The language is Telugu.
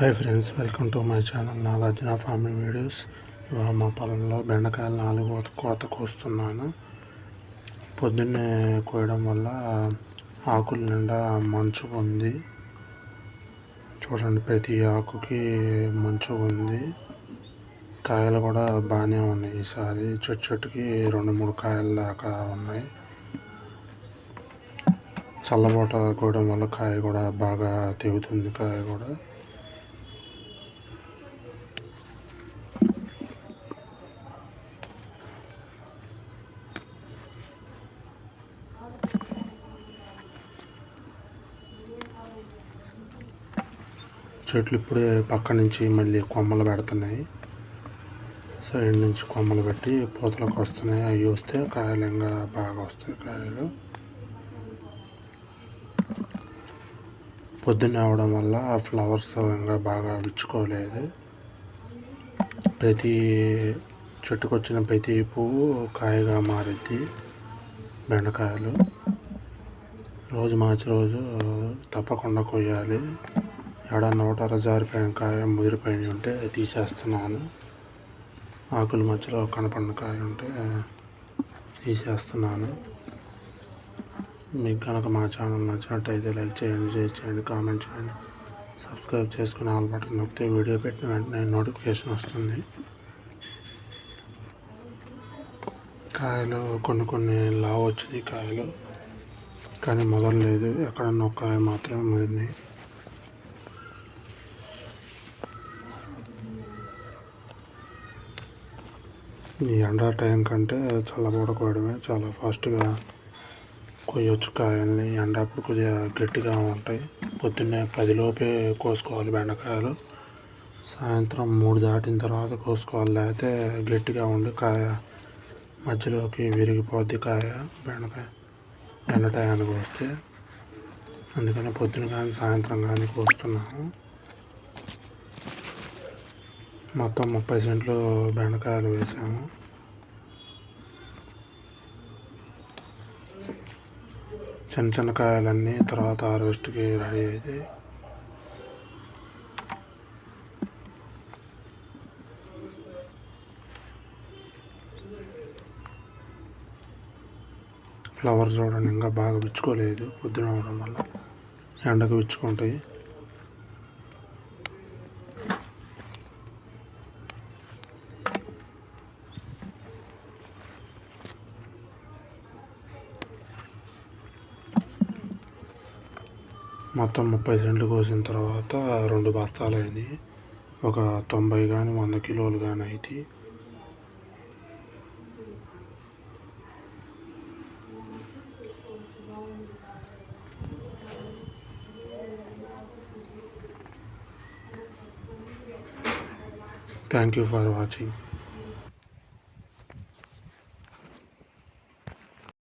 Hi friends welcome to my channel Nagarjuna farming videos ఇవాళ మా పొలంలో బెండకాయలు నాలుగు కోత కోస్తున్నాను. పొద్దున్నే కోయడం వల్ల ఆకుల నిండా మంచు ఉంది. చూడండి ప్రతి ఆకుకి మంచు ఉంది. కాయలు కూడా బాగానే ఉన్నాయి ఈసారి. చెట్టు చెట్టుకి రెండు మూడు కాయలు దాకా ఉన్నాయి. చల్లబోట కోయడం వల్ల కాయ కూడా బాగా తెగుతుంది కాయ కూడా. చెట్లు ఇప్పుడే పక్క నుంచి మళ్ళీ కొమ్మలు పెడుతున్నాయి. సైడ్ నుంచి కొమ్మలు పెట్టి పూతలకు వస్తున్నాయి. అవి వస్తే కాయలు ఇంకా బాగా వస్తాయి కాయలు. పొద్దున్న అవడం వల్ల ఆ ఫ్లవర్స్ ఇంకా బాగా విచ్చుకోలేదు. ప్రతి చెట్టుకు వచ్చిన ప్రతి పువ్వు కాయగా మారిద్ది బెండకాయలు. రోజు మార్చి రోజు తప్పకుండా కొయ్యాలి. ఎక్కడ ఒకటార జారిపోయిన కాయ ముదిరిపోయి ఉంటే తీసేస్తున్నాను. ఆకుల మధ్యలో కనపడిన కాయ ఉంటే తీసేస్తున్నాను. మీకు కనుక మా ఛానల్ నచ్చినట్టయితే లైక్ చేయండి షేర్ చేయండి కామెంట్ చేయండి. సబ్స్క్రైబ్ చేసుకుని ఆల్ బటన్ నొక్కితే వీడియో పెట్టిన వెంటనే నోటిఫికేషన్ వస్తుంది. కాయలు కొన్ని కొన్ని లావు వచ్చినాయి కాయలు కానీ మొదలలేదు ఎక్కడ నొక్కాయ కాయ మాత్రమే ముదిరినాయి. ఈ ఎండ టైం కంటే చల్లబూడ కోయడమే చాలా ఫాస్ట్గా కొయ్యొచ్చు కాయల్ని. ఎండ అప్పుడు కొద్దిగా గట్టిగా ఉంటాయి. పొద్దున్నే పదిలోపే కోసుకోవాలి బెండకాయలు. సాయంత్రం మూడు దాటిన తర్వాత కోసుకోవాలి. లేకపోతే గట్టిగా ఉండి కాయ మధ్యలోకి విరిగిపోద్ది కాయ బెండకాయ. ఎండ టయానికి వస్తే అందుకని పొద్దున కానీ సాయంత్రం కానీ కోస్తున్నాము మొత్తం ముప్పై సెంట్లు బెండకాయలు వేసాము. చిన్న చిన్న కాయలన్నీ తర్వాత హార్వెస్ట్కి రెడీ అయితే ఫ్లవర్స్ చూడండి ఇంకా బాగా విచ్చుకోలేదు పొద్దున అవడం వల్ల ఎండకు విచ్చుకుంటాయి. మొత్తం ముప్పై సెంట్లు కోసిన తర్వాత రెండు బస్తాలు అయినాయి. ఒక తొంభై కానీ వంద కిలోలు కానీ అయితే థ్యాంక్ యూ ఫర్ వాచింగ్